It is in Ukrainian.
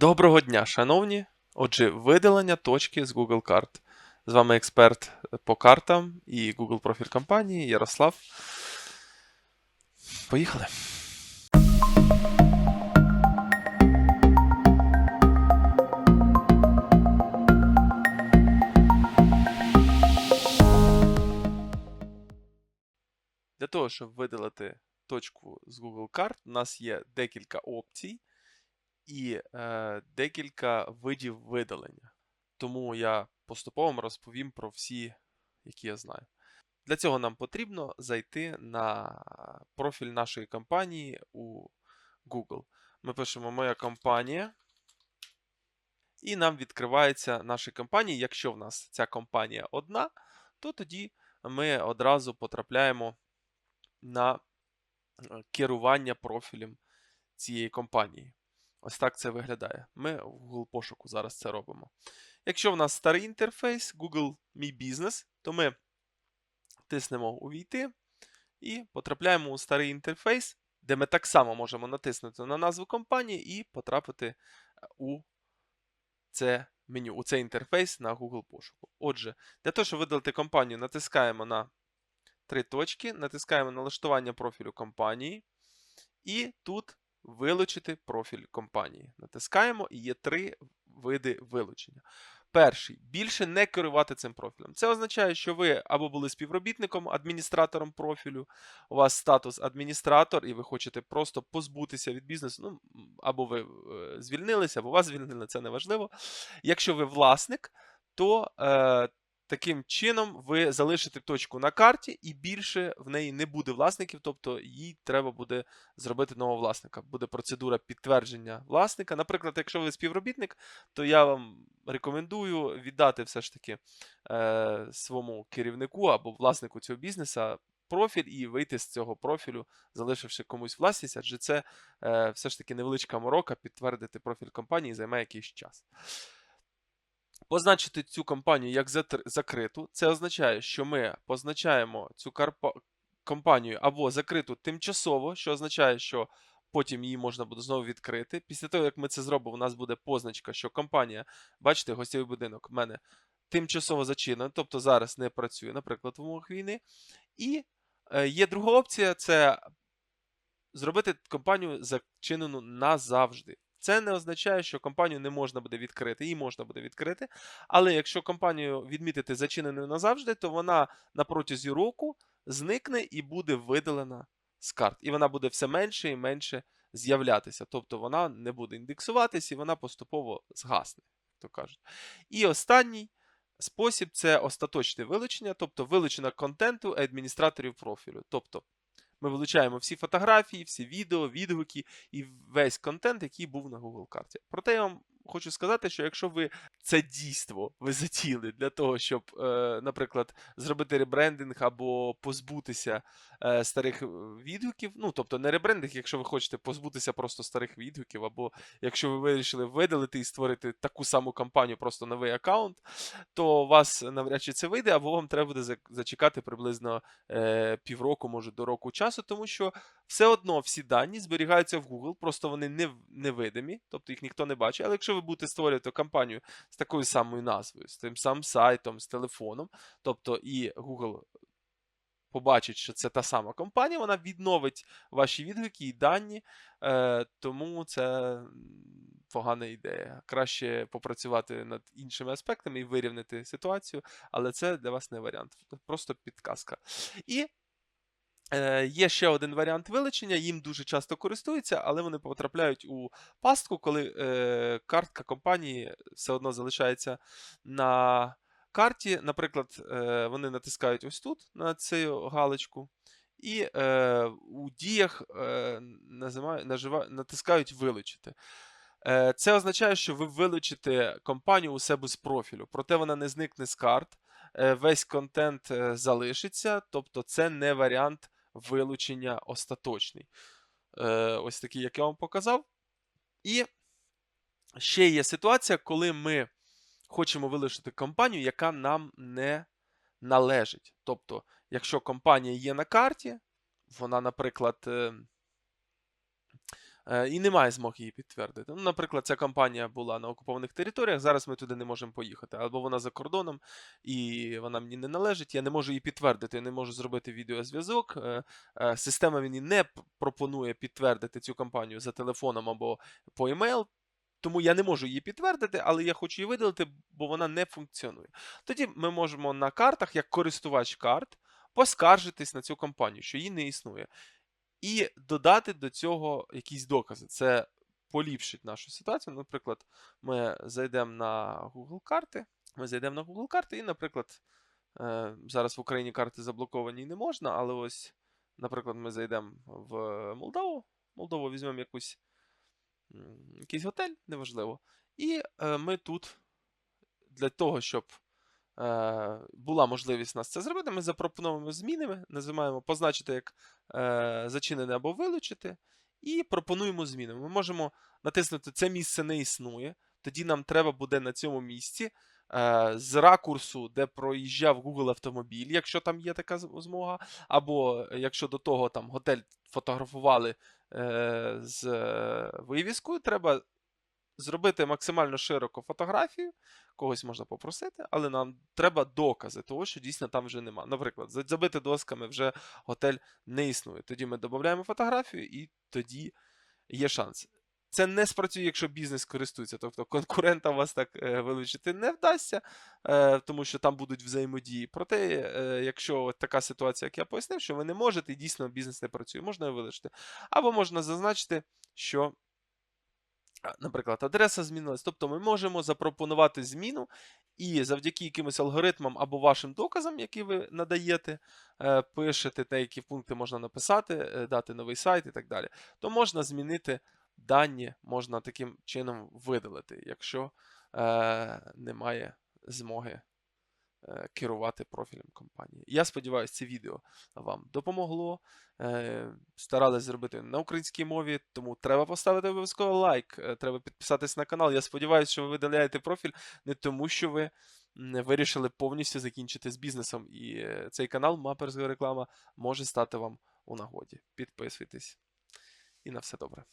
Доброго дня, шановні! Отже, видалення точки з Google карт. З вами експерт по картам і Google профіль компанії Ярослав. Поїхали. Для того, щоб видалити точку з Google карт, у нас є декілька опцій і е, декілька видів видалення. Тому я поступово розповім про всі, які я знаю. Для цього нам потрібно зайти на профіль нашої компанії у Google. Ми пишемо Моя компанія. І нам відкривається наша компанія. Якщо в нас ця компанія одна, то тоді ми одразу потрапляємо на е, керування профілем цієї компанії. Ось так це виглядає. Ми в Google пошуку зараз це робимо. Якщо в нас старий інтерфейс Google Мій бізнес, то ми тиснемо Увійти і потрапляємо у старий інтерфейс, де ми так само можемо натиснути на назву компанії і потрапити е, у це меню, у цей інтерфейс на Google пошуку. Отже, для того, щоб видалити компанію, натискаємо на три точки, натискаємо налаштування профілю компанії, і тут вилучити профіль компанії. Натискаємо і є три види вилучення. Перший більше не керувати цим профілем. Це означає, що ви або були співробітником, адміністратором профілю, у вас статус адміністратор, і ви хочете просто позбутися від бізнесу. Ну, або ви е, звільнилися, або вас звільнили, це не важливо. Якщо ви власник, то е, Таким чином, ви залишите точку на карті, і більше в неї не буде власників, тобто їй треба буде зробити нового власника. Буде процедура підтвердження власника. Наприклад, якщо ви співробітник, то я вам рекомендую віддати все ж таки е, своєму керівнику або власнику цього бізнесу профіль і вийти з цього профілю, залишивши комусь власність, адже це е, все ж таки невеличка морока, підтвердити профіль компанії займає якийсь час. Позначити цю компанію як закриту. Це означає, що ми позначаємо цю компанію або закриту тимчасово, що означає, що потім її можна буде знову відкрити. Після того, як ми це зробимо, у нас буде позначка, що компанія, бачите, гостєвий будинок в мене тимчасово зачинена, тобто зараз не працює, наприклад, в умовах війни. І е, є друга опція це зробити компанію зачинену назавжди. Це не означає, що компанію не можна буде відкрити, її можна буде відкрити. Але якщо компанію відмітити зачиненою назавжди, то вона на протязі року зникне і буде видалена з карт. І вона буде все менше і менше з'являтися. Тобто вона не буде індексуватись і вона поступово згасне, як то кажуть. І останній спосіб це остаточне вилучення, тобто вилучення контенту адміністраторів профілю. Тобто ми вилучаємо всі фотографії, всі відео, відгуки і весь контент, який був на Google карті. Проте я вам хочу сказати, що якщо ви це дійство ви затіли для того, щоб, е, наприклад, зробити ребрендинг або позбутися е, старих відгуків, ну тобто не ребрендинг, якщо ви хочете позбутися просто старих відгуків, або якщо ви вирішили видалити і створити таку саму кампанію, просто новий аккаунт, то вас навряд чи це вийде, або вам треба буде зачекати приблизно е, півроку, може до року часу, тому що все одно всі дані зберігаються в Google, просто вони не, невидимі, тобто їх ніхто не бачить. Але якщо ви будете створювати кампанію з такою самою назвою, з тим самим сайтом, з телефоном, тобто і Google побачить, що це та сама компанія, вона відновить ваші відгуки і дані, е, тому це погана ідея. Краще попрацювати над іншими аспектами і вирівняти ситуацію, але це для вас не варіант, просто підказка. І Є ще один варіант вилучення, їм дуже часто користуються, але вони потрапляють у пастку, коли е, картка компанії все одно залишається на карті. Наприклад, е, вони натискають ось тут на цю галочку, і е, у діях е, називають, нажива, натискають вилучити. Е, Це означає, що ви вилучите компанію у себе з профілю, проте вона не зникне з карт. Е, весь контент е, залишиться, тобто це не варіант вилучення остаточний. Е, Ось такий, як я вам показав. І ще є ситуація, коли ми хочемо вилучити компанію, яка нам не належить. Тобто, якщо компанія є на карті, вона, наприклад, е, і немає змоги її підтвердити. Ну, наприклад, ця компанія була на окупованих територіях, зараз ми туди не можемо поїхати, або вона за кордоном, і вона мені не належить, я не можу її підтвердити, я не можу зробити відеозв'язок. е, е, Система мені не пропонує підтвердити цю компанію за телефоном або по емейл. Тому я не можу її підтвердити, але я хочу її видалити, бо вона не функціонує. Тоді ми можемо на картах, як користувач карт, поскаржитись на цю компанію, що її не існує, і додати до цього якісь докази. Це поліпшить нашу ситуацію. Наприклад, ми зайдемо на Google карти. Ми зайдемо на Google карти, і, наприклад, е, зараз в Україні карти заблоковані не можна, але ось, наприклад, ми зайдемо в Молдову. Молдову візьмемо якусь, якийсь готель, неважливо. І е, ми тут для того, щоб була можливість нас це зробити, ми запропонуємо зміни, називаємо позначити як е, зачинене або вилучити, і пропонуємо зміни. Ми можемо натиснути Це місце не існує. Тоді нам треба буде на цьому місці е, з ракурсу, де проїжджав Google автомобіль, якщо там є така змога, або якщо до того там готель фотографували е, з е, вивіскою, треба зробити максимально широко фотографію, когось можна попросити, але нам треба докази того, що дійсно там вже нема. Наприклад, забити досками вже готель не існує. Тоді ми додаємо фотографію, і тоді є шанс. Це не спрацює, якщо бізнес користується. Тобто конкурента вас так е, вилучити не вдасться, е, тому що там будуть взаємодії. Проте, е, якщо от така ситуація, як я пояснив, що ви не можете, і дійсно бізнес не працює, можна його вилучити. Або можна зазначити, що наприклад, адреса змінилась. Тобто ми можемо запропонувати зміну, і завдяки якимось алгоритмам або вашим доказам, які ви надаєте, е, пишете, те, які пункти можна написати, е, дати новий сайт і так далі, то можна змінити дані, можна таким чином видалити, якщо е, немає змоги керувати профілем компанії. Я сподіваюся, це відео вам допомогло. Е, Старались зробити на українській мові, тому треба поставити обов'язково лайк, е, треба підписатись на канал. Я сподіваюся, що ви видаляєте профіль не тому, що ви вирішили повністю закінчити з бізнесом. І е, цей канал Маперська реклама може стати вам у нагоді. Підписуйтесь і на все добре.